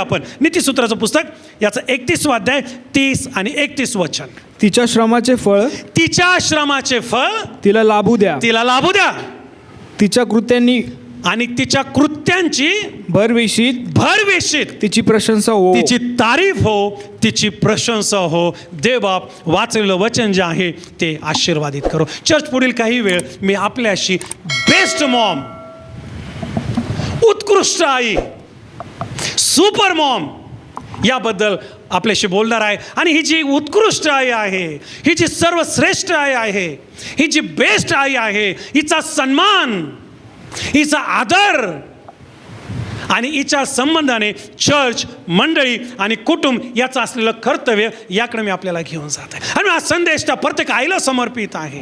वाचूया आपण नीतिसूत्राचं पुस्तक याचं एकतीसवा अध्याय तीस आणि एकतीस वचन. तिच्या श्रमाचे फळ? तिच्या श्रमाचे फळ? तिला लाभू द्या. तिला लाभू द्या. तिच्या कृत्यांनी आणि तिच्या कृत्यांची भरविशीत भरवेशीत तिची प्रशंसा हो. तिची तारीफ हो तिची प्रशंसा हो. देवबाप वाचलेलं वचन जे आहे ते आशीर्वादित करो. चर्च पुढील काही वेळ मी आपल्याशी बेस्ट मॉम उत्कृष्ट आई. सुपर मॉम याबद्दल आपल्याशी बोलणार आहे. आणि ही जी उत्कृष्ट आई आहे ही जी सर्वश्रेष्ठ आई आहे ही जी बेस्ट आई आहे हिचा सन्मान हिचा आदर आणि हिच्या संबंधाने चर्च मंडळी आणि कुटुंब याचं असलेलं कर्तव्य याकडे मी आपल्याला घेऊन जात आहे. आणि हा संदेश त्या प्रत्येक आईला समर्पित आहे.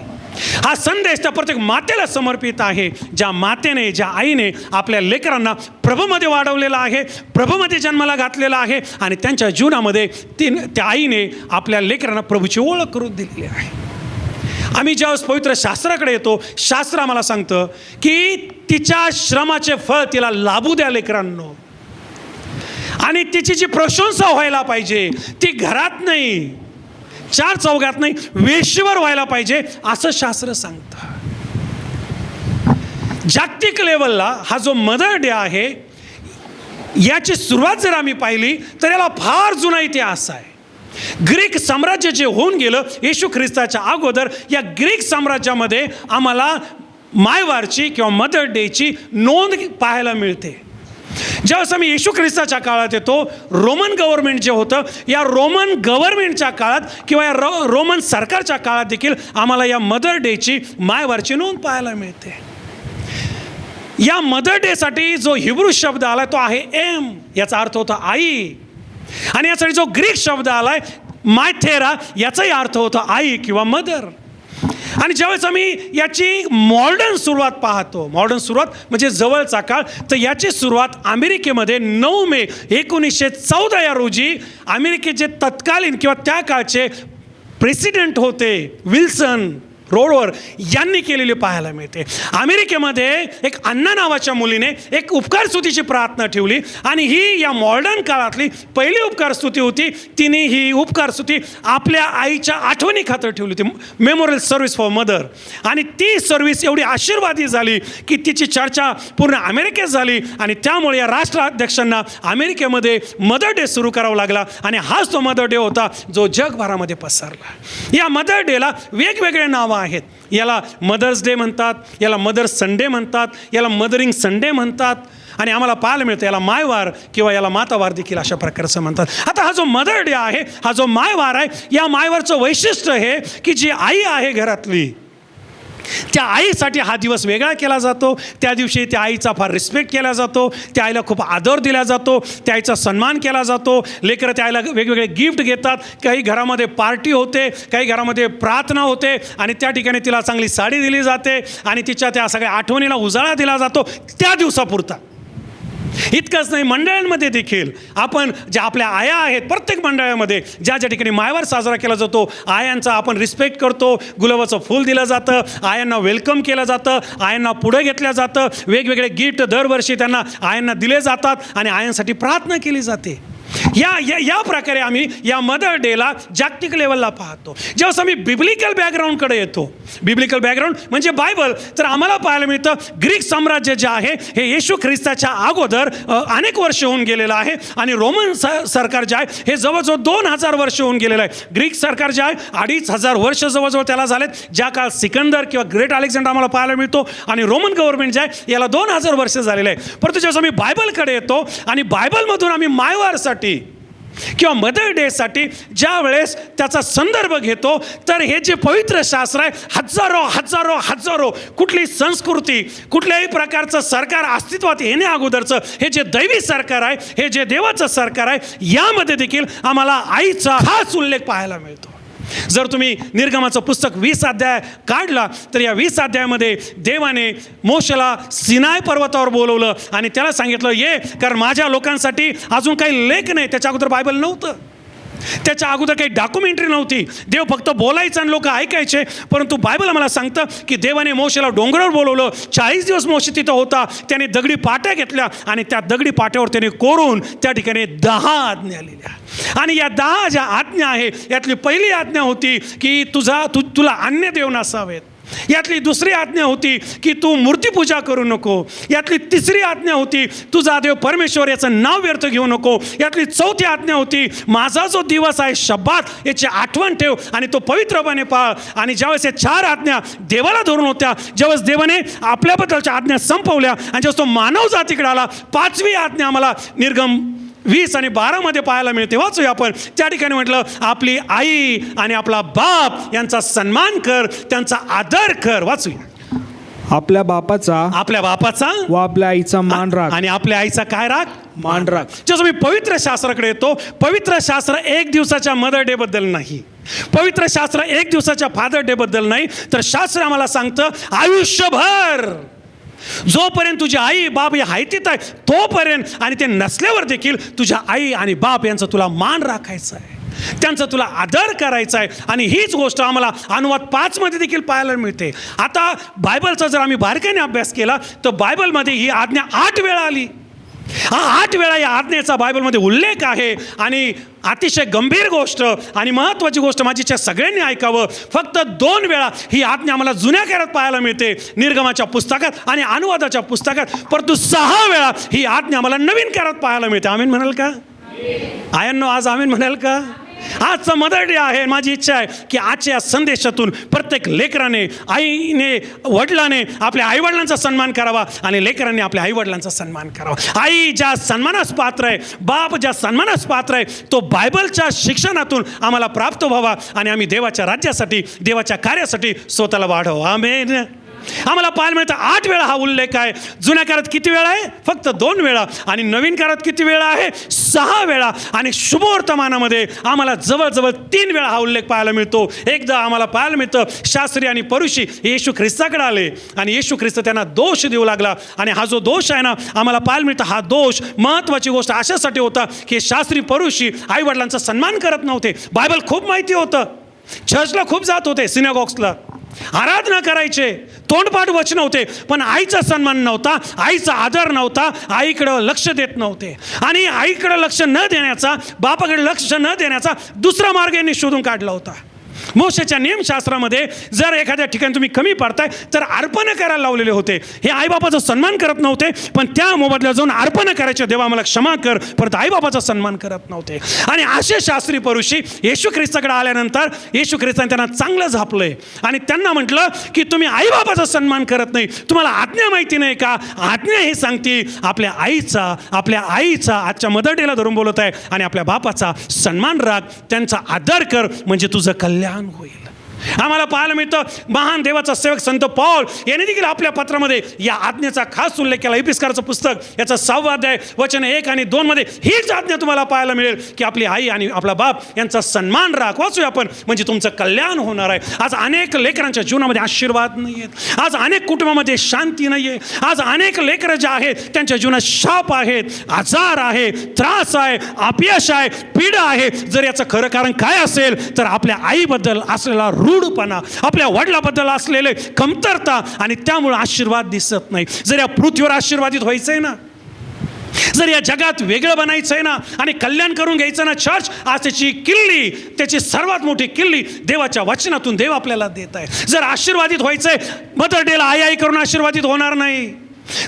हा संदेश त्या प्रत्येक मातेला समर्पित आहे. ज्या मातेने ज्या आईने आपल्या लेकरांना प्रभूमध्ये वाढवलेलं आहे प्रभूमध्ये जन्माला घातलेला आहे आणि त्यांच्या जीवनामध्ये ती त्या आईने आपल्या लेकरांना प्रभूची ओळख करून दिलेली आहे. आम्ही ज्यावेळेस पवित्र शास्त्राकडे येतो शास्त्र आम्हाला सांगतं की तिच्या श्रमाचे फळ तिला लाभू द्या लेकरांनो. आणि तिची जी प्रशंसा व्हायला पाहिजे ती घरात नाही चार चौघात नाही वेशीवर व्हायला पाहिजे असं शास्त्र सांगतं. जागतिक लेवलला हा जो मदर डे आहे याची सुरुवात जर आम्ही पाहिली तर याला फार जुना इतिहास आहे. ग्रीक साम्राज्य जे होऊन गेलं येशू ख्रिस्ताच्या अगोदर या ग्रीक साम्राज्यामध्ये आम्हाला मायवारची किंवा मदर डेची नोंद पाहायला मिळते. ज्यावेळेस आम्ही येशू ख्रिस्ताच्या काळात येतो रोमन गव्हर्नमेंट जे होतं या रोमन गव्हर्नमेंटच्या काळात किंवा या रो रोमन सरकारच्या काळात देखील आम्हाला या मदर डेची मायवारची नोंद पाहायला मिळते. या मदर डेसाठी जो हिब्रू शब्द आला तो आहे एम याचा अर्थ होता आई. आणि यासाठी जो ग्रीक शब्द आलाय मायथेरा याचाही अर्थ होता आई किंवा मदर. आणि ज्यावेळेस आम्ही याची मॉडर्न सुरुवात पाहतो मॉडर्न सुरुवात म्हणजे जवळचा काळ तर याची सुरुवात अमेरिकेमध्ये नऊ मे एकोणीसशे चौदा या रोजी अमेरिकेचे तत्कालीन किंवा त्या काळचे प्रेसिडेंट होते विल्सन. रोडवर यांनी केलेली पाहायला मिळते. अमेरिकेमध्ये एक अण्णा नावाच्या मुलीने एक उपकार स्तुतीची प्रार्थना ठेवली आणि ही या मॉडर्न काळातली पहिली उपकार स्तुती होती. तिने ही उपकार स्तुती आपल्या आईच्या आठवणी खातर ठेवली होती. मेमोरियल सर्व्हिस फॉर मदर आणि ती सर्व्हिस एवढी आशीर्वादी झाली की तिची चर्चा पूर्ण अमेरिकेत झाली आणि त्यामुळे या राष्ट्राध्यक्षांना अमेरिकेमध्ये मदर डे सुरू करावा लागला आणि हाच तो मदर डे होता जो जगभरामध्ये पसरला. या मदर डेला वेगवेगळे नावं आहेत. याला मदर्स डे म्हणतात याला मदर्स संडे म्हणतात याला मदरिंग संडे म्हणतात आणि आम्हाला पाहायला मिळतं याला मायवार किंवा याला मातावार देखील अशा प्रकारचं म्हणतात. आता हा जो मदर डे आहे हा जो मायवार आहे या मायवारचं वैशिष्ट्य हे की जी आई आहे घरातली त्या आईसाठी हा दिवस वेगळा केला जातो. त्या दिवशी त्या आईचा फार रिस्पेक्ट केला जातो. त्या आईला खूप आदर दिला जातो. त्या आईचा सन्मान केला जातो. लेकरं त्या आईला वेगवेगळे गिफ्ट घेतात. काही घरामध्ये पार्टी होते काही घरामध्ये प्रार्थना होते आणि त्या ठिकाणी तिला चांगली साडी दिली जाते आणि तिच्या त्या सगळ्या आठवणीला उजाळा दिला जातो त्या दिवसापुरता. इतकंच नाही मंडळांमध्ये देखील आपण ज्या आपल्या आया आहेत प्रत्येक मंडळामध्ये ज्या ज्या ठिकाणी मायवार साजरा केला जातो आयांचा आपण रिस्पेक्ट करतो. गुलाबाचं फूल दिलं जातं आयांना वेलकम केलं जातं आयांना पुढे घेतलं जातं. वेगवेगळे गिफ्ट दरवर्षी त्यांना आयांना दिले जातात आणि आयांसाठी प्रार्थना केली जाते. या या या प्रकारे आम्ही या मदर डेला जागतिक लेवलला पाहतो. जेव्हा आम्ही बिब्लिकल बॅकग्राऊंडकडे येतो बिब्लिकल बॅकग्राऊंड म्हणजे बायबल तर आम्हाला पाहायला मिळतं ग्रीक साम्राज्य जे आहे हे येशू ख्रिस्ताच्या अगोदर अनेक वर्ष होऊन गेलेलं आहे. आणि रोमन स सरकार जे आहे हे जवळजवळ दोन हजार वर्ष होऊन गेलेलं आहे. ग्रीक सरकार जे आहे अडीच हजार वर्ष जवळजवळ त्याला झालेत. ज्या काळ सिकंदर किंवा ग्रेट अलेक्झांडर आम्हाला पाहायला मिळतो आणि रोमन गव्हर्नमेंट जे आहे याला दोन हजार वर्ष झालेलं आहे. परंतु जेव्हा आम्ही बायबलकडे येतो आणि बायबलमधून आम्ही मायवारसाठी किंवा मदर डेसाठी ज्या वेळेस त्याचा संदर्भ घेतो तर हे जे पवित्र शास्त्र आहे हजारो हजारो हजारो कुठली संस्कृती कुठल्याही प्रकारचं सरकार अस्तित्वात येणे अगोदरचं हे जे दैवी सरकार आहे हे जे देवाचं सरकार आहे यामध्ये देखील आम्हाला आईचा हाच उल्लेख पाहायला मिळतो. जर तुम्ही निर्गमाचं पुस्तक वीस अध्याय काढला तर या वीस अध्यायामध्ये देवाने मोशला सिनाय पर्वतावर बोलवलं आणि त्याला सांगितलं ये कारण माझ्या लोकांसाठी अजून काही लेख नाही. त्याच्या अगोदर बायबल नव्हतं. त्याच्या अगोदर काही डॉक्युमेंटरी नव्हती. देव फक्त बोलायचं आणि लोक ऐकायचे. परंतु बायबल आम्हाला सांगतं की देवाने मोशेला डोंगरावर बोलवलं. चाळीस दिवस मोशे तिथं होता. त्याने दगडी पाट्या घेतल्या आणि त्या दगडी पाट्यावर त्याने कोरून त्या ठिकाणी दहा आज्ञा लिहिल्या. आणि या दहा ज्या आज्ञा आहे यातली पहिली आज्ञा होती की तुझा तु तुला अन्य देव नसावेत. यातली दुसरी आज्ञा होती की तू मूर्तीपूजा करू नको. यातली तिसरी आज्ञा होती तुझा देव परमेश्वर याचं नाव व्यर्थ घेऊ नको. यातली चौथी आज्ञा होती माझा जो दिवस आहे शब्दात याची आठवण ठेव आणि तो पवित्रपणे पाळ. आणि ज्यावेळेस या चार आज्ञा देवाला धरून होत्या ज्यावेळेस देवाने आपल्याबद्दलच्या आज्ञा संपवल्या आणि ज्यावेळेस तो मानव जातीकडे आला पाचवी आज्ञा आम्हाला निर्गम वीस आणि बारामध्ये पाहायला मिळते. वाचूया आपण. त्या ठिकाणी म्हटलं आपली आई आणि आपला बाप यांचा सन्मान कर त्यांचा आदर कर. वाचूया आपल्या बापाचा आपल्या बापाचा व आपल्या आईचा मान राख. आणि आपल्या आईचा काय राख? मान राख. जसं मी पवित्र शास्त्राकडे येतो पवित्र शास्त्र एक दिवसाच्या मदर डे बद्दल नाही. पवित्र शास्त्र एक दिवसाच्या फादर डे बद्दल नाही. तर शास्त्र आम्हाला सांगतं आयुष्यभर. जोपर्यंत तुझी आई बाप या हायतीत आहे तोपर्यंत आणि ते नसल्यावर देखील तुझ्या आई आणि बाप यांचा तुला मान राखायचा आहे. त्यांचा तुला आदर करायचा आहे. आणि हीच गोष्ट आम्हाला अनुवाद पाचमध्ये देखील पाहायला मिळते. आता बायबलचा जर आम्ही बारकाईने अभ्यास केला तर बायबलमध्ये ही आज्ञा आठ वेळा आली. हा आठ वेळा या आज्ञेचा बायबलमध्ये उल्लेख आहे आणि अतिशय गंभीर गोष्ट आणि महत्त्वाची गोष्ट माझी इच्छा सगळ्यांनी ऐकावं. फक्त दोन वेळा ही आज्ञा आम्हाला जुन्या काळात पाहायला मिळते. निर्गमाच्या पुस्तकात आणि अनुवादाच्या पुस्तकात. परंतु सहा वेळा ही आज्ञा आम्हाला नवीन काळात पाहायला मिळते. आम्ही म्हणाल का? आयांनो आज आम्ही म्हणाल का? आजचा मदर डे आहे. माझी इच्छा आहे की आजच्या या संदेशातून प्रत्येक लेकराने आईने वडिलाने आपल्या आईवडिलांचा सन्मान करावा आणि लेकरांनी आपल्या आईवडिलांचा सन्मान करावा. आई ज्या सन्मानास पात्र आहे बाप ज्या सन्मानास पात्र आहे तो बायबलच्या शिक्षणातून आम्हाला प्राप्त व्हावा आणि आम्ही देवाच्या राज्यासाठी देवाच्या कार्यासाठी स्वतःला वाढवा. आमेन. आम्हाला पाहायला मिळतं आठ वेळा हा उल्लेख आहे. जुन्या काळात किती वेळा आहे? फक्त दोन वेळा. आणि नवीन काळात किती वेळा आहे? सहा वेळा. आणि शुभवर्तमानामध्ये आम्हाला जवळजवळ तीन वेळा हा उल्लेख पाहायला मिळतो. एकदा आम्हाला पाहायला मिळतं शास्त्री आणि परुषी येशू ख्रिस्ताकडे आले. आणि येशू ख्रिस्त त्यांना दोष देऊ लागला. आणि हा जो दोष आहे ना आम्हाला पाहायला मिळतं हा दोष महत्त्वाची गोष्ट अशासाठी होता की शास्त्री परुषी आईवडिलांचा सन्मान करत नव्हते. बायबल खूप माहिती होतं. चर्चला खूप जात होते सिनेगॉक्सला आराधना करायचे. तोंडपाठ वचन होते पण आईचा सन्मान नव्हता आईचा आदर नव्हता आईकडं लक्ष देत नव्हते. आणि आईकडं लक्ष न देण्याचा बापाकडे लक्ष न देण्याचा दुसरा मार्ग यांनी शोधून काढला होता. मोशाच्या नियमशास्त्रामध्ये जर एखाद्या ठिकाणी तुम्ही कमी पडताय तर अर्पण करायला लावलेले होते. हे आईबापाचा सन्मान करत नव्हते पण त्या मोबदल्यात जाऊन अर्पण करायचे देवा मला क्षमा कर परत आईबापाचा सन्मान करत नव्हते. आणि असे शास्त्री परुषी येशू ख्रिस्ताकडे आल्यानंतर येशू ख्रिस्ताने त्यांना चांगलं झापलंय. आणि त्यांना म्हटलं की तुम्ही आईबापाचा सन्मान करत नाही. तुम्हाला आज्ञा माहिती नाही का? आज्ञा हे सांगते आपल्या आईचा आपल्या आईचा आजच्या मदर डेला धरून बोलत आहे आणि आपल्या बापाचा सन्मान राख त्यांचा आदर कर म्हणजे तुझं कल्याण होईल आम्हाला पाहायला मिळतं महान देवाचा सेवक संत पॉल याने देखील आपल्या पत्रामध्ये या आज्ञेचा खास उल्लेख केला. इपिस्काराचं पुस्तक याचा सहावा अध्याय वचन एक आणि दोनमध्ये हीच आज्ञा तुम्हाला पाहायला मिळेल की आपली आई आणि आपला बाप यांचा सन्मान राख वाचूया आपण. म्हणजे तुमचं कल्याण होणार आहे. आज अनेक लेकरांच्या जीवनामध्ये आशीर्वाद नाही आहेत आज अनेक कुटुंबामध्ये शांती नाही आहे आज अनेक लेकरं जे आहेत त्यांच्या जीवनात शाप आहेत आजार आहे त्रास आहे अपयश आहे पीडा आहे. जर याचं खरं कारण काय असेल तर आपल्या आईबद्दल असलेला रूढपणा आपल्या वडिलाबद्दल असलेले कमतरता आणि त्यामुळं आशीर्वाद दिसत नाही. जर या पृथ्वीवर आशीर्वादित व्हायचं आहे ना जर या जगात वेगळं बनायचं आहे ना आणि कल्याण करून घ्यायचं ना चर्च आज त्याची किल्ली त्याची सर्वात मोठी किल्ली देवाच्या वचनातून देव आपल्याला देत आहे. जर आशीर्वादित व्हायचं आहे मदर डेला आई आई करून आशीर्वादित होणार नाही.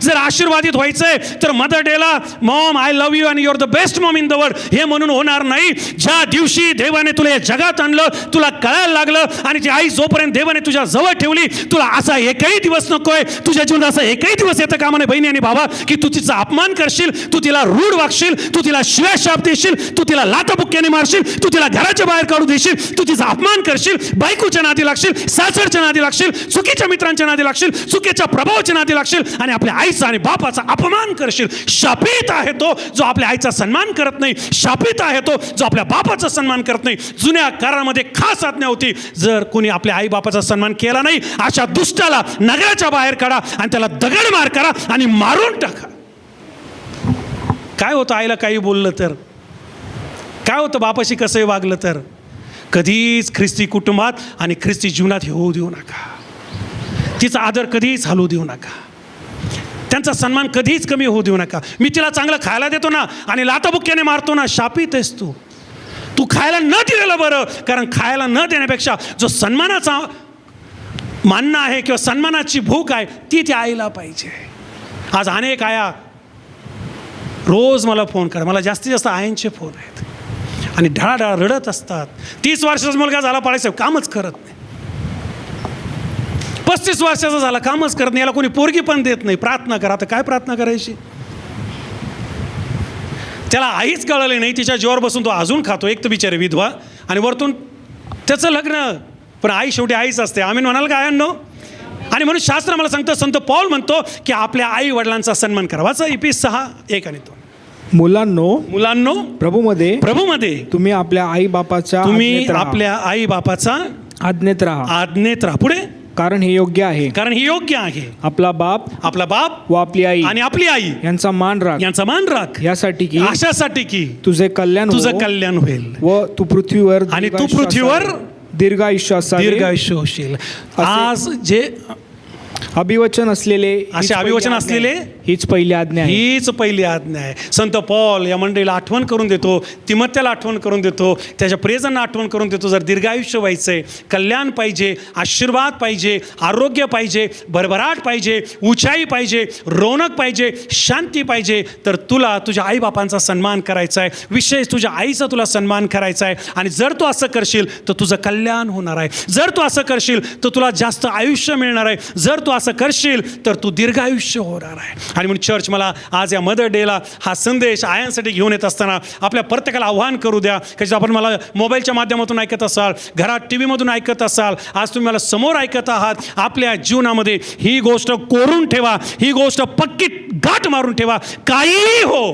जर आशीर्वादित व्हायचंय तर मदर डेला mom I love you and your the best mom in the world हे म्हणून होणार नाही. ज्या दिवशी देवाने तुला या जगात आणलं तुला कळायला लागलं आणि ती आई जोपर्यंत देवाने तुझ्या जवळ ठेवली तुला असा एकही दिवस नकोय. तुझ्या जीवनात असा एकही दिवस येतं कामाने बहिणी आणि बाबा की तू तिचा अपमान करशील तू तिला रूढ वागशील तू तिला शिव्या शाप देशील तू तिला लाताबुक्क्याने मारशील तू तिला घराच्या बाहेर काढू देशील तू तिचा अपमान करशील बायकोच्या नादी लागशील सासरच्या नादी लागशील चुकीच्या मित्रांच्या नादी लागशील चुकीच्या प्रभावाच्या नादी लागशील आणि आपल्या आईचा आणि बापाचा अपमान करशील. शापित आहे तो जो आपल्या आईचा सन्मान करत नाही. शापित आहे तो जो आपल्या बापाचा सन्मान करत नाही. जुन्या काळामध्ये खास आज्ञा होती. जर कोणी आपल्या आई बापाचा सन्मान केला नाही अशा दुष्टाला नगराच्या बाहेर काढा आणि त्याला दगड मार करा आणि मारून टाका. काय होतं आईला काही बोललं तर? काय होतं बापाशी कसंही वागलं तर? कधीच ख्रिस्ती कुटुंबात आणि ख्रिस्ती जीवनात हे होऊ देऊ नका. तिचा आदर कधीच हलवू देऊ नका. त्यांचा सन्मान कधीच कमी होऊ देऊ नका. मी तिला चांगलं खायला देतो ना आणि लाताबुक्याने मारतो ना शापित आहेस तू. तू खायला न दिलेलं बरं कारण खायला न देण्यापेक्षा जो सन्मानाचा मानणं आहे किंवा सन्मानाची भूक आहे ती त्या आईला पाहिजे. आज अनेक आया रोज मला फोन करा मला जास्तीत जास्त आयांचे फोन आहेत. आणि ढळाढळा रडत असतात. तीस वर्षाचा मुलगा झाला पाळायचं कामच करत नाही. पस्तीस वर्षाचा झाला कामच करत नाही याला कोणी पोरगी पण देत नाही. प्रार्थना करा आता काय प्रार्थना करायची? त्याला आईच कळले नाही तिच्या जीवावर बसून तो अजून खातो एक तर बिचारे विधवा. आणि वरतून त्याचं लग्न पण आई शेवटी आईच असते. आम्ही म्हणाल का आयांनो? आणि म्हणून शास्त्र मला सांगतं संत पौल म्हणतो की आपल्या आई वडिलांचा सन्मान करा. वाचा इपीस सहा एक आणि दोन. मुलांनो मुलांनो प्रभूमध्ये प्रभूमध्ये तुम्ही आपल्या आई बापाच्या तुम्ही. आपल्या आई बापाचा आज्ञेत राहा. आज्ञेत राहा. पुढे? कारण हे योग्य आहे. कारण ही योग्य आहे. आपला बाप आपला बाप व आपली आई. आणि आपली आई. यांचा मान राख. यांचा मान राख. यासाठी की अशासाठी की तुझे कल्याण तुझं हो कल्याण होईल. व तू पृथ्वीवर आणि तू पृथ्वीवर असावे. दीर्घायुष्य असावे दीर्घ आयुष्य होशील आज जे अभिवचन असलेले असे अभिवचन असलेले? हीच पहिली आज्ञा आहे. हीच पहिली आज्ञा आहे. संत पॉल या मंडळीला आठवण करून देतो तिमत्याला आठवण करून देतो त्याच्या प्रेजांना आठवण करून देतो जर दीर्घायुष्य व्हायचं आहे कल्याण पाहिजे आशीर्वाद पाहिजे आरोग्य पाहिजे भरभराट पाहिजे उंचाई पाहिजे रौनक पाहिजे शांती पाहिजे तर तुला तुझ्या आईबापांचा सन्मान करायचा आहे विशेष तुझ्या आईचा तुला सन्मान करायचा आहे आणि जर तू असं करशील तर तुझं कल्याण होणार आहे. जर तू असं करशील तर तुला जास्त आयुष्य मिळणार आहे. जर तू असं करशील तर तू दीर्घायुष्य होणार आहे. आणि म्हणून चर्च मला आज या मदर डेला हा संदेश आयांसाठी घेऊन येत असताना आपल्या प्रत्येकाला आव्हान करू द्या. कशी आपण मला मोबाईलच्या माध्यमातून ऐकत असाल घरात टी व्हीमधून ऐकत असाल आज तुम्ही मला समोर ऐकत आहात. आपल्या जीवनामध्ये ही गोष्ट कोरून ठेवा. ही गोष्ट पक्की गाठ मारून ठेवा. काहीही हो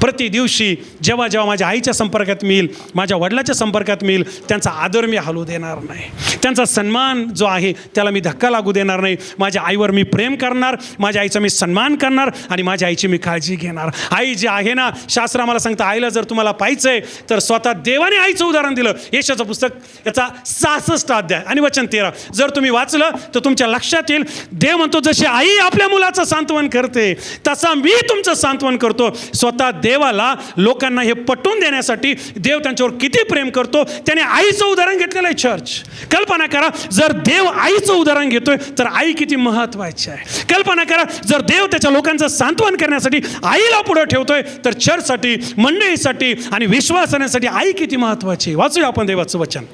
प्रति दिवशी जेव्हा जेव्हा माझ्या आईच्या संपर्कात मी येईल माझ्या वडिलाच्या संपर्कात मी येईल त्यांचा आदर मी हलू देणार नाही. त्यांचा सन्मान जो आहे त्याला मी धक्का लागू देणार नाही. माझ्या आईवर मी प्रेम करणार माझ्या आईचा मी सन्मान करणार आणि माझ्या आईची मी काळजी घेणार. आई जी आहे ना शास्त्र आम्हाला सांगतं आईला जर तुम्हाला पाहिजे आहे तर स्वतः देवाने आईचं उदाहरण दिलं. यशाचं पुस्तक याचा सहासष्ट अध्याय आणि वचन तेरा. जर तुम्ही वाचलं तर तुमच्या लक्षात येईल देव म्हणतो जशी आई आपल्या मुलाचं सांत्वन करते तसा मी तुमचं सांत्वन करतो. स्वतः देवाला लोकांना हे पटवून देण्यासाठी देव त्यांच्यावर किती प्रेम करतो त्याने आईचं उदाहरण घेतलेलं आहे चर्च कल्पना करा जर देव आईचं उदाहरण घेतोय तर आई किती महत्वाची आहे. कल्पना करा जर देव त्याच्या लोकांचं सांत्वन करण्यासाठी आईला पुढं ठेवतोय तर चर्चसाठी मंडळीसाठी आणि विश्वासासाठी आई किती महत्वाची आहे. वाचूया आपण देवाचं वचन.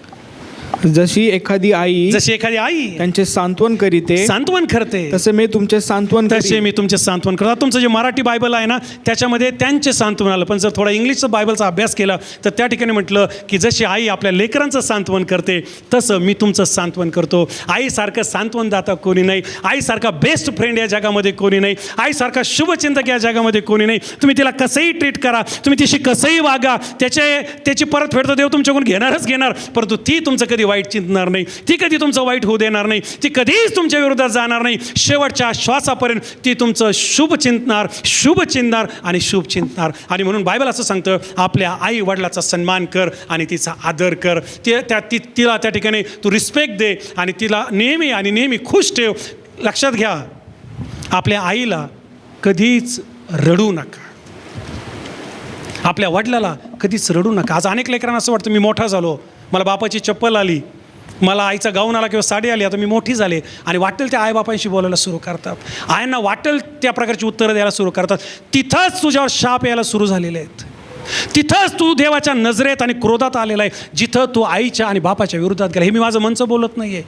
जशी एखादी आई जशी एखादी आई त्यांचे सांत्वन करीते सांत्वन करते तसे मी तुमचे सांत्वन तसे. मी तुमचे सांत्वन करतो. तुमचं जे मराठी बायबल आहे ना त्याच्यामध्ये त्यांचे सांत्वन आलं. पण जर थोडा इंग्लिशचं बायबलचा अभ्यास केला तर त्या ठिकाणी म्हटलं की जशी आई आपल्या लेकरांचं सांत्वन करते तसं मी तुमचं सांत्वन करतो. आईसारखं सांत्वन दाता कोणी नाही. आईसारखा बेस्ट फ्रेंड या जगामध्ये कोणी नाही. आईसारखा शुभचिंतक या जगामध्ये कोणी नाही. तुम्ही तिला कसंही ट्रीट करा. तुम्ही तिशी कसंही वागा. त्याचे त्याची परतफेड तर देव तुमच्याकडून घेणारच घेणार. परंतु ती तुमचं कधी वाईट चिंतणार नाही. ती कधी तुमचं वाईट होऊ देणार नाही. ती कधीच तुमच्या विरोधात जाणार नाही. शेवटच्या श्वासापर्यंत ती तुमचं शुभ चिंतणार शुभ चिंतणार आणि शुभ चिंतणार. आणि म्हणून बायबल असं सांगतं आपल्या आई वडिलाचा सन्मान कर आणि तिचा आदर कर. ते त्या ती तिला त्या ठिकाणी तू रिस्पेक्ट दे आणि तिला नेहमी आणि नेहमी खुश ठेव. लक्षात घ्या आपल्या आईला कधीच रडू नका. आपल्या वडिलाला कधीच रडू नका. आज अनेक लेकरांना असं वाटतं मी मोठा झालो. मला बापाची चप्पल आली. मला आईचा गाऊन आला किंवा साडी आली. आता मी मोठी झाले. आणि वाटेल त्या आईबापांशी बोलायला सुरू करतात. आयांना वाटेल त्या प्रकारची उत्तरं द्यायला सुरू करतात. तिथंच तुझ्यावर शाप यायला सुरू झालेले आहेत. तिथंच तू देवाच्या नजरेत आणि क्रोधात आलेला आहे. जिथं तू आईच्या आणि बापाच्या विरोधात गेला. हे मी माझं मनचं बोलत नाही आहे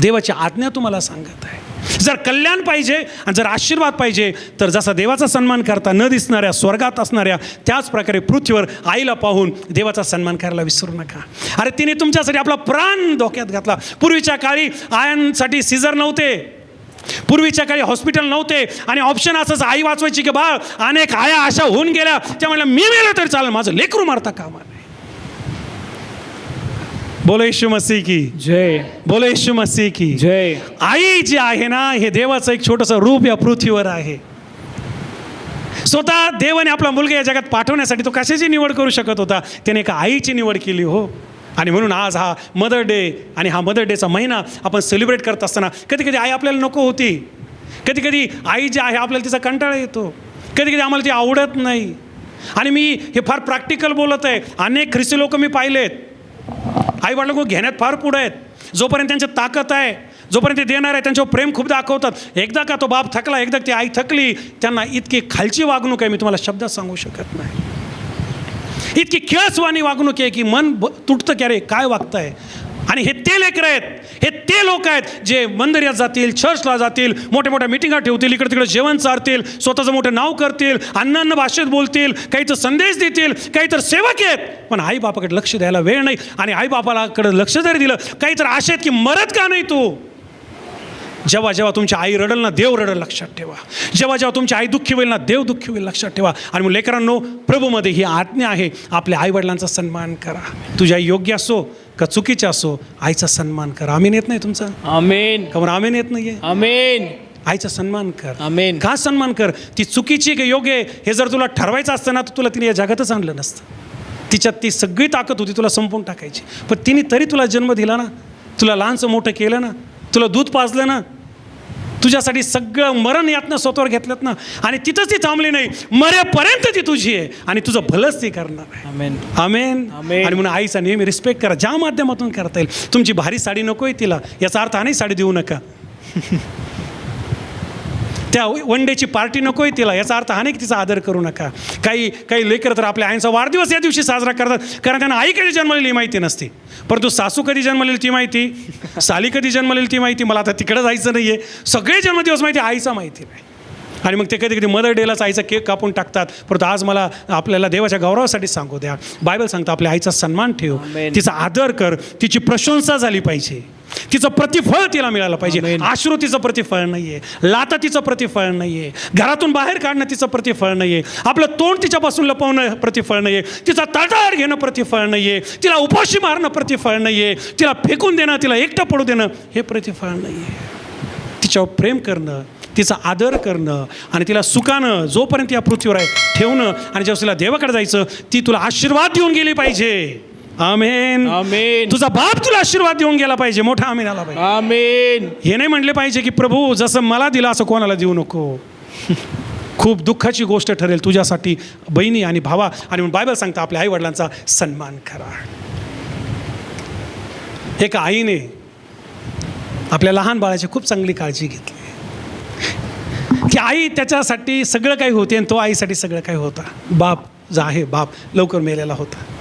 देवाची आज्ञा तुम्हाला सांगत आहे. जर कल्याण पाहिजे आणि जर आशीर्वाद पाहिजे तर जसा देवाचा सन्मान करता न दिसणाऱ्या स्वर्गात असणाऱ्या त्याच प्रकारे पृथ्वीवर आईला पाहून देवाचा सन्मान करायला विसरू नका. अरे तिने तुमच्यासाठी आपला प्राण धोक्यात घातला. पूर्वीच्या काळी आयांसाठी सिजर नव्हते. पूर्वीच्या काळी हॉस्पिटल नव्हते. आणि ऑप्शन असंच आई वाचवायची की बाळ अनेक आया अशा होऊन गेल्या. त्या म्हणल्या मी मेलं तरी चालेल माझं लेकरू मारता कामा बोलो येशू मसीह की। जय। बोलो येशू मसीह की। जय। आई जी आहे ना हे देवाचं एक छोटंसं रूप या पृथ्वीवर आहे. स्वतः देवाने आपला मुलगा या जगात पाठवण्यासाठी तो कशाची निवड करू शकत होता? त्याने एका आईची निवड केली हो. आणि म्हणून आज हा मदर डे आणि हा मदर डेचा महिना आपण सेलिब्रेट करत असताना कधी कधी आई आपल्याला नको होती. कधी कधी आई जी आहे आपल्याला तिचा कंटाळा येतो. कधी कधी आम्हाला ती आवडत नाही. आणि मी हे फार प्रॅक्टिकल बोलत आहे. अनेक ख्रिस्ती लोक मी पाहिलेत. आई वडिलांकडून घेण्यात फार पुढे आहेत. जोपर्यंत त्यांच्या ताकद आहे जोपर्यंत ते देणार आहे त्यांच्यावर प्रेम खूप दाखवतात. एकदा का तो बाप थकला एकदा ती आई थकली त्यांना इतकी खालची वागणूक आहे मी तुम्हाला शब्दात सांगू शकत नाही. इतकी खेळसवाणी वागणूक आहे की मन ब तुटतं की अरे काय वागताय? आणि हे ते लेकरं आहेत हे ते लोक आहेत जे मंदिरात जातील चर्चला जातील मोठ्या मोठ्या मिटिंगा ठेवतील इकडे तिकडे जेवण चारतील स्वतःचं मोठं नाव करतील अन्न भाषेत बोलतील काही तर संदेश देतील काही तर सेवक आहेत. पण आई बापाकडे लक्ष द्यायला वेळ नाही आणि आई बापालाकडे लक्ष जरी दिलं काही तर आशेत की मरत का नाही तू? जेव्हा जेव्हा तुमची आई रडल ना देव रडल लक्षात ठेवा. जेव्हा जेव्हा तुमची आई दुःखी होईल ना देव दुःखी होईल लक्षात ठेवा. आणि मग लेकरांनो प्रभूमध्ये ही आज्ञा आहे आपल्या आईवडिलांचा सन्मान करा. तुझ्या योग्य असो का चुकीची असो आईचा सन्मान करा. आम्ही येत नाही तुमचा? आमेन. का बरं आम्ही येत नाही आहे आमेन. आईचा सन्मान कर. आमेन. का सन्मान कर? ती चुकीची की योग्य आहे? हे जर तुला ठरवायचं असतं ना तर तुला तिने या जगातच आणलं नसतं. तिच्यात ती सगळी ताकद होती तुला संपवून टाकायची. पण तिने तरी तुला जन्म दिला ना? तुला लहानचं मोठं केलं ना? तुला दूध पाजलं ना? तुझ्यासाठी सगळं मरण यातनं स्वतःवर घेतलं ना. आणि तिथंच ती थांबली नाही. मरेपर्यंत ती तुझी आहे. आणि तुझं भलंच ती करणार आहे. आमेन. आणि म्हणून आईचा नेहमी रिस्पेक्ट करा. ज्या माध्यमातून करता येईल. तुमची भारी साडी नको आहे तिला. याचा अर्थ नाही साडी देऊ नका. त्या वन डेची पार्टी नको आहे तिला. याचा अर्थ हा नाही की तिचा आदर करू नका. काही काही लेकर तर आपल्या आईचा वाढदिवस या दिवशी साजरा करतात. कारण त्यांना आई कधी जन्मलेली ही माहिती नसते. परंतु सासू कधी जन्मलेली ती माहिती? साली कधी जन्मलेली ती माहिती? मला आता तिकडं जायचं नाही आहे सगळे जन्मदिवस माहिती आईचा माहिती नाही. आणि मग ते कधी कधी मदर डेलाच आईचा केक कापून टाकतात. परंतु आज मला आपल्याला देवाच्या गौरवासाठी सांगू द्या. बायबल सांगतं आपल्या आईचा सन्मान ठेव. तिचा आदर कर. तिची प्रशंसा झाली पाहिजे. तिचं प्रतिफळ तिला मिळालं पाहिजे. आश्रू तिचं प्रतिफळ नाही आहे लाता तिचं प्रतिफळ नाही आहे घरातून बाहेर काढणं तिचं प्रतिफळ नाही आहे आपलं तोंड तिच्यापासून लपवणं प्रतिफळ नाही आहे तिचा तटार घेणं प्रतिफळ नाही आहे तिला उपाशी मारणं प्रतिफळ नाही आहे तिला फेकून देणं तिला एकटं पडू देणं हे प्रतिफळ नाही आहे तिच्यावर प्रेम करणं तिचा आदर करणं आणि तिला सुखानं जोपर्यंत या पृथ्वीवर आहे ठेवणं आणि जेव्हा तिला देवाकडे जायचं ती तुला आशीर्वाद देऊन गेली पाहिजे. आमेन. आमेन. तुझा बाप तुला आशीर्वाद देऊन गेला पाहिजे मोठा आमेन आला पाहिजे. आमेन. हे नाही म्हणले पाहिजे की प्रभू जसं मला दिलं असं कोणाला देऊ नको. खूप दुःखाची गोष्ट ठरेल तुझ्यासाठी बहिणी आणि भावा. आणि म्हणून बायबल सांगता आपल्या आई वडिलांचा सन्मान करा. एका आईने आपल्या लहान बाळाची खूप चांगली काळजी घेतली. की आई त्याच्यासाठी सगळं काही होते आणि तो आईसाठी सगळं काही होता. बाप जो आहे बाप लवकर मेलेला होता.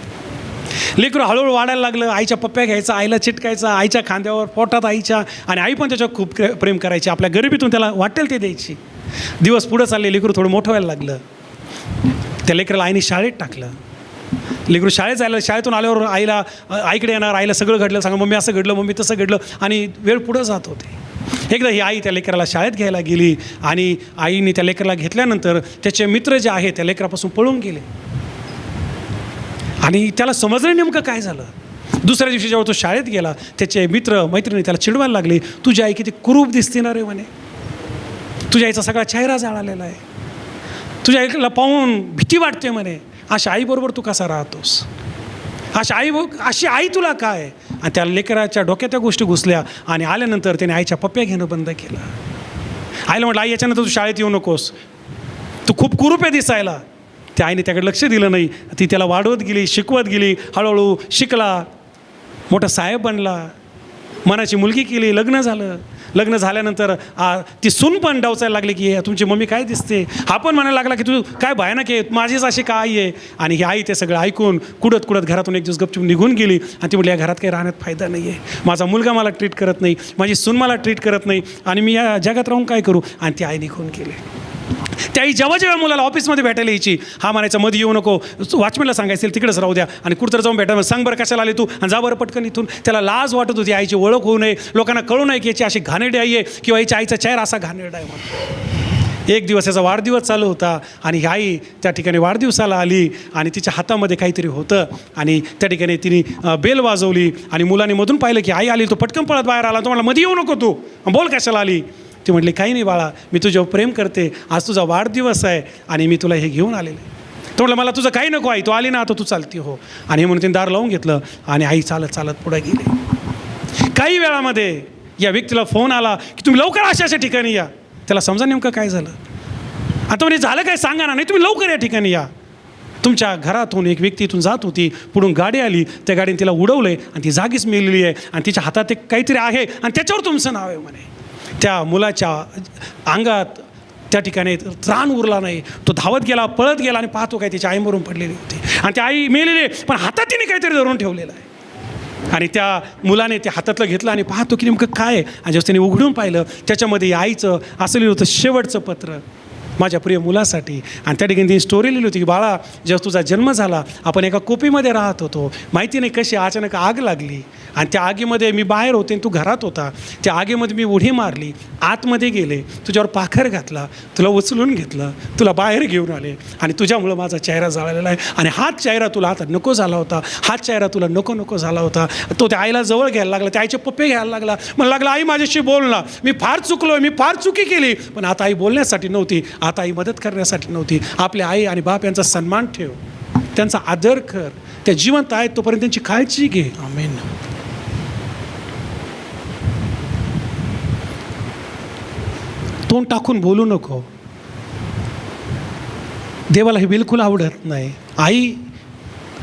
लेकरू हळूहळू वाढायला लागलं. आईच्या पप्प्या घ्यायचा आईला चिटकायचा आईच्या खांद्यावर पोटात आईच्या आणि आई पण त्याच्यावर खूप प्रेम करायची. आपल्या गरिबीतून त्याला वाटेल ते द्यायची. दिवस पुढं चालले लेकरू थोडं मोठं व्हायला लागलं. त्या लेकराला आईने शाळेत टाकलं. लेकरू शाळेत जायला शाळेतून आल्यावर आईला आईकडे येणार आईला सगळं घडलं सांगा मम्मी असं घडलं मम्मी तसं घडलं. आणि वेळ पुढं जात होते. एकदा ही आई त्या लेकराला शाळेत घ्यायला गेली आणि आईने त्या लेकराला घेतल्यानंतर त्याचे मित्र जे आहेत त्या लेकरापासून पळून गेले. आणि त्याला समजलं नेमकं काय झालं? दुसऱ्या दिवशी जेव्हा तो शाळेत गेला त्याचे मित्र मैत्रिणी त्याला चिडवायला लागले तुझी आई किती कुरूप दिसते ना रे म्हणे. तुझ्या आईचा सगळा चेहरा जाळालेला आहे. तुझ्या आईला पाहून भीती वाटते म्हणे. अशा आईबरोबर तू कसा राहतोस? अशा आई अशी आई तुला काय आणि त्या लेकराच्या डोक्यात त्या गोष्टी घुसल्या आणि आल्यानंतर त्याने आईच्या पप्प्या घेणं बंद केलं. आईला म्हटलं आई याच्यानंतर तू शाळेत येऊ नकोस. तू खूप कुरूप आहे दिसायला. त्या आईने त्याकडे लक्ष दिलं नाही. ती त्याला वाढवत गेली शिकवत गेली. हळूहळू शिकला. मोठा साहेब बनला. मनाची मुलगी केली लग्न झालं. लग्न झाल्यानंतर आ, ती सून पण डावचायला लागली की तुमची मम्मी काय दिसते? हा पण म्हणायला लागला की तू काय भयानक आहे? माझीच अशी का आई आहे? आणि ही आई ते सगळं ऐकून कुडत कुडत घरातून एक दिवस गपचूप निघून गेली. आणि ती म्हटली या घरात काही राहण्यात फायदा नाही आहे. माझा मुलगा मला ट्रीट करत नाही. माझी सून मला ट्रीट करत नाही. आणि मी या जगात राहून काय करू? आणि ती आई निघून गेली. त्याही जेव्हा जेव्हा मुलाला ऑफिसमध्ये भेटायला यायची हा म्हणायचा मध्ये येऊ नको वॉचमॅनला सांगायचं तिकडेच राहू द्या. आणि कुठं जाऊन भेटा सांग बरं कशाला आले तू आणि जा बरं पटकन इथून. त्याला लाज वाटत होती आईची ओळख होऊ नये लोकांना कळू नये की याची अशी घाणेरडी आई आहे किंवा याच्या आईचा चेहरा असा घाणेरडा आहे म्हणून. एक दिवस याचा वाढदिवस चालू होता आणि ही आई त्या ठिकाणी वाढदिवसाला आली आणि तिच्या हातामध्ये काहीतरी होतं आणि त्या ठिकाणी तिने बेल वाजवली आणि मुलाने मधून पाहिलं की आई आली तो पटकन पळत बाहेर आला तो म्हणला मध्ये येऊ नको तू. बोल कशाला आली? ती म्हटली काही नाही बाळा मी तुझ्यावर प्रेम करते. आज तुझा वाढदिवस आहे आणि मी तुला हे घेऊन आलेले आहे." तो म्हटलं मला तुझं काही नको आई तू आली ना आता तू चालती हो. आणि म्हणून तिने दार लावून घेतलं आणि आई चालत चालत पुढे गेली. काही वेळामध्ये या व्यक्तीला फोन आला की तुम्ही लवकर अशा अशा ठिकाणी या. त्याला समजा नेमकं काय झालं? आता म्हणजे झालं काय? सांगा ना नाही तुम्ही लवकर या ठिकाणी या. तुमच्या घरातून एक व्यक्ती इथून जात होती पुढून गाडी आली. त्या गाडीने तिला उडवलं आहे आणि ती जागीच मेलेली आहे आणि तिच्या हातात एक काहीतरी आहे आणि त्याच्यावर तुमचं नाव आहे म्हणे. त्या मुलाच्या अंगात त्या ठिकाणी त्राण उरला नाही. तो धावत गेला पळत गेला आणि पाहतो काय त्याच्या आईमरून पडलेली होती. आणि त्या आई मेलेली पण हातात तिने काहीतरी धरून ठेवलेलं आहे. आणि त्या मुलाने ते हातातलं घेतलं आणि पाहतो की नेमकं काय आणि जेव्हा त्याने उघडून पाहिलं त्याच्यामध्ये आईचं असं लिहिलं होतं शेवटचं पत्र माझ्या प्रिय मुलासाठी. आणि त्या ठिकाणी ती स्टोरी लिहिली होती की बाळा जेव्हा तुझा जन्म झाला आपण एका कोपीमध्ये राहत होतो. माहिती नाही कशी अचानक आग लागली. आणि त्या आगीमध्ये मी बाहेर होते आणि तू घरात होता. त्या आगीमध्ये मी उडी मारली आतमध्ये गेले तुझ्यावर पाखर घातला तुला उचलून घेतलं तुला बाहेर घेऊन आले आणि तुझ्यामुळं माझा चेहरा जळालेला आहे. आणि हाच चेहरा तुला आता नको झाला होता. हाच चेहरा तुला नको नको झाला होता. तो त्या आईला जवळ घ्यायला लागला त्या आईचे पप्पे घ्यायला लागला. मला लागला आई माझ्याशी बोल ना. मी फार चुकलो मी फार चुकी केली. पण आता आई बोलण्यासाठी नव्हती. आता आई मदत करण्यासाठी नव्हती. आपल्या आई आणि बाप यांचा सन्मान ठेव. त्यांचा आदर कर. त्या जिवंत आहेत तोपर्यंत त्यांची काळजी घे. आमेन. तोंड टाकून बोलू नको. देवाला हे बिलकुल आवडत नाही. आई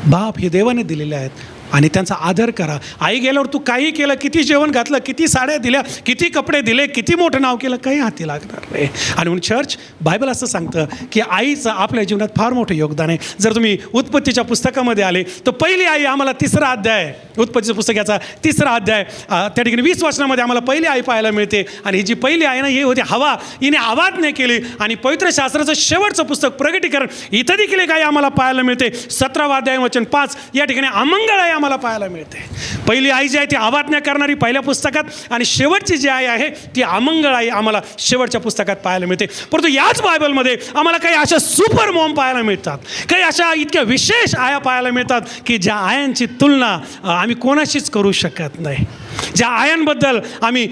बाप हे देवाने दिलेले आहेत. आणि त्यांचा आदर करा. आई गेल्यावर तू काही केलं किती जेवण घातलं किती साड्या दिल्या किती कपडे दिले किती मोठं नाव केलं काही हाती लागणार नाही. आणि म्हणून चर्च बायबल असं सांगतं की आईचं आपल्या जीवनात फार मोठं योगदान आहे. जर तुम्ही उत्पत्तीच्या पुस्तकामध्ये आले तर पहिली आई आम्हाला तिसरा अध्याय उत्पत्तीच्या पुस्तकाचा तिसरा अध्याय त्या ठिकाणी वीस वाचनामध्ये आम्हाला पहिली आई पाहायला मिळते. आणि ही जी पहिली आई ना ही होती हवा. हिने आवाज नाही केली आणि पवित्र शास्त्राचं शेवटचं पुस्तक प्रगटीकरण इथं देखील एक आई आम्हाला पाहायला मिळते. सतरावा अध्याय वचन पाच या ठिकाणी अमंगळ आई आम्हाला पाहायला मिळते. पहिली आई जी आहे ती आवाज करणारी पहिल्या पुस्तकात आणि शेवटची जी आई आहे ती अमंगळ आई आम्हाला शेवटच्या पुस्तकात पाहायला मिळते. परंतु याच बायबलमध्ये आम्हाला काही अशा सुपर मॉम पाहायला मिळतात. काही अशा इतक्या विशेष आया पाहायला मिळतात की ज्या आयांची तुलना आम्ही कोणाशीच करू शकत नाही. ज्या आयांबद्दल आम्ही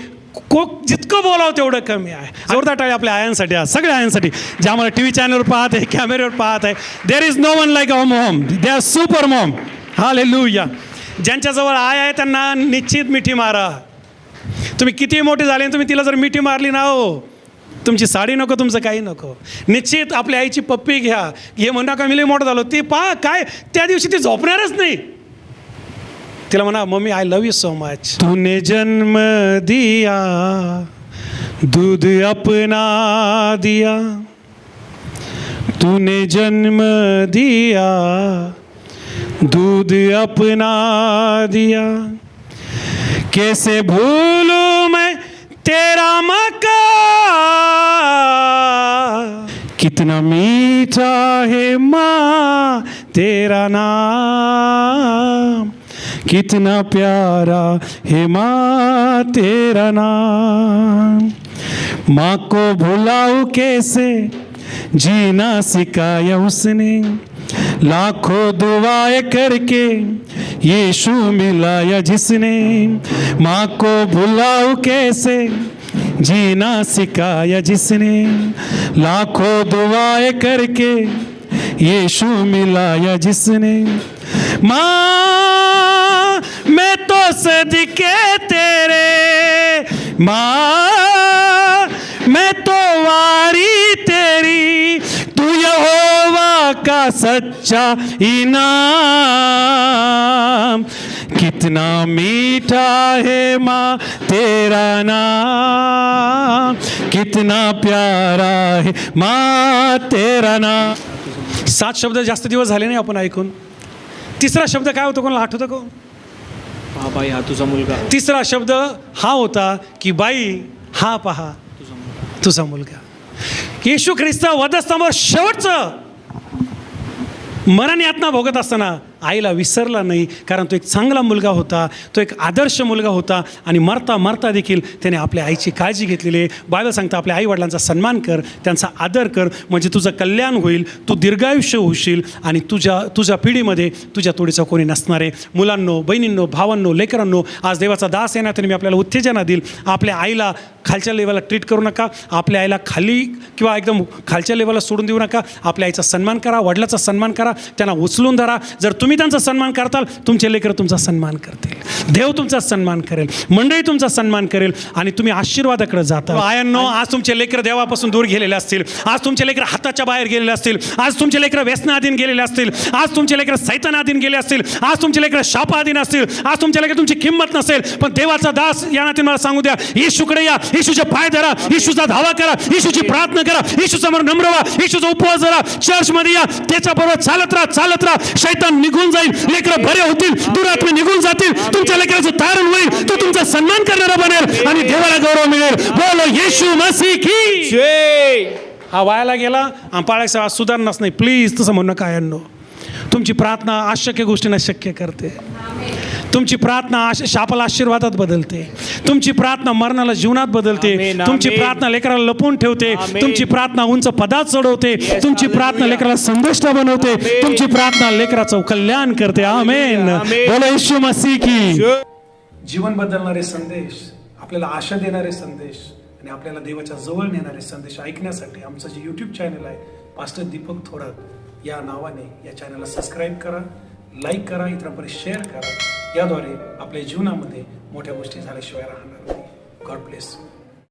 को जितकं बोलावं तेवढं कमी आहे. जोरदार टाळी आपल्या आयांसाठी आज सगळ्या आयांसाठी. जे आम्हाला टी व्ही चॅनलवर पाहत आहे कॅमेऱ्यावर पाहत आहे there is no one like a mom they are super mom हा ज्यांच्याजवळ आय आहे त्यांना निश्चित मिठी मारा. तुम्ही किती मोठे झाले तुम्ही तिला जर मिठी मारली ना हो तुमची साडी नको तुमचं काही नको. निश्चित आपल्या आईची पप्पी घ्या. हे म्हणा का मी लई मोठं झालो. ती पहा काय? त्या दिवशी ती झोपणारच नाही. तिला म्हणा mummy I love you so much तूने जन्म दिया दूध अपना दिया तूने जन्म दिया दूध अपना दिया। कैसे भूलूं मैं तेरा मका कितना मीठा है माँ तेरा नाम। कितना प्यारा है माँ तेरा नाम। माँ को भुलाऊ कैसे? जीना सिखाया उसने। लाखों दुआएँ करके यीशु मिलाया जिसने। माँ को भुलाऊं कैसे? जीना सिखाया जिसने। लाखों दुआएँ करके यीशु मिलाया जिसने। माँ, मैं तो सदके तेरे। माँ, मैं तो वारी तेरी। तू यहोवा का सच्चा इनाम? कितना मीठा है माँ तेरा नाम। कितना प्यारा है माँ तेरा नाम। सात शब्द जास्त दिवस झाले नाही आपण ऐकून. तिसरा शब्द काय होता? कोणाला आठवतं का? हा बाई हा तुझा मुलगा. तिसरा शब्द हा होता की बाई हा पहा तुझा मुलगा. येशू ख्रिस्त वधस्तंभावर शेवटचं. मरण यातना भोगत असताना आईला विसरला नाही कारण तो एक चांगला मुलगा होता तो एक आदर्श मुलगा होता आणि मरता मरता देखील त्याने आपल्या आईची काळजी घेतलेली आहे. बायबल सांगतं आपल्या आईवडिलांचा सन्मान कर त्यांचा आदर कर म्हणजे तुझं कल्याण होईल तू दीर्घायुष्य होशील आणि तुझ्या तुझ्या पिढीमध्ये तुझ्या तोडीचा कोणी नसणार आहे. मुलांनो बहिणींनो भावांनो लेकरांनो आज देवाचा दास येण्यात मी आपल्याला उत्तेजना देईल. आपल्या आईला खालच्या लेवलला ट्रीट करू नका आपल्या आईला खाली किंवा एकदम खालच्या लेवलला सोडून देऊ नका. आपल्या आईचा सन्मान करा वडिलाचा सन्मान करा त्यांना उचलून धरा. जर तुम्ही त्यांचा सन्मान करताल तुमचे लेकरं तुमचा सन्मान करतील. देव तुमचा सन्मान करेल. मंडळी तुमचा सन्मान करेल आणि तुम्ही आशीर्वादाकडे जाता. आयांनो आज तुमचे लेकरं देवापासून दूर गेलेले असतील. आज तुमचे लेकरं हाताच्या बाहेर गेलेले असतील. आज तुमचे लेकरं व्यसनाधीन गेलेले असतील. आज तुमचे लेकरं सैतनाधीन गेले असतील. आज तुमचे लेकरं शापाधीन असतील. आज तुमच्या लेकरं तुमची किंमत नसेल. पण देवाचा दास या नात्याने मला सांगू द्या येशूकडे या. येशूचे पाय धरा. येशूचा धावा करा. येशूची प्रार्थना करा. येशू समोर नम्र व्हा. येशूचा उपवास धरा. चर्च मध्ये या. त्याच्याबरोबर चालत राहा चालत राहा. शैतान निघून जाईल. लेकरं बरे होतील. दुरात्मे निघून जातील. तुमच्या लेकराचं तारण होईल. तो तुमचा सन्मान करणारा बनेल आणि देवाला गौरव मिळेल. बोलो येशू मसी की हा वायाला गेला. पाळायचा आज सुधारणाच नाही. प्लीज तसं म्हणणं काय यांनो तुमची प्रार्थना अशक्य गोष्टींना शक्य करते. तुमची प्रार्थना आश- शापाला आशीर्वादात बदलते. तुमची प्रार्थना मरणाला जीवनात बदलते. तुमची. प्रार्थना लेकराला लपून ठेवते. तुमची प्रार्थना उंच पदात चढवते. तुमची प्रार्थना लेकराला संदेष्ट बनवते. तुमची प्रार्थना लेकराचं कल्याण करते. आमेन आमेन. बोलो येशू मसीह की. जीवन बदलणारे संदेश आपल्याला आशा देणारे संदेश आणि आपल्याला देवाच्या जवळ नेणारे संदेश ऐकण्यासाठी आमचं जे यूट्यूब चॅनल आहे पास्टर दीपक थोरात या नावाने या चॅनलला सबस्क्राईब करा लाईक करा इतरांपर्यंत शेअर करा. याद्वारे आपल्या जीवनामध्ये मोठ्या गोष्टी झाल्याशिवाय राहणार नाही. God bless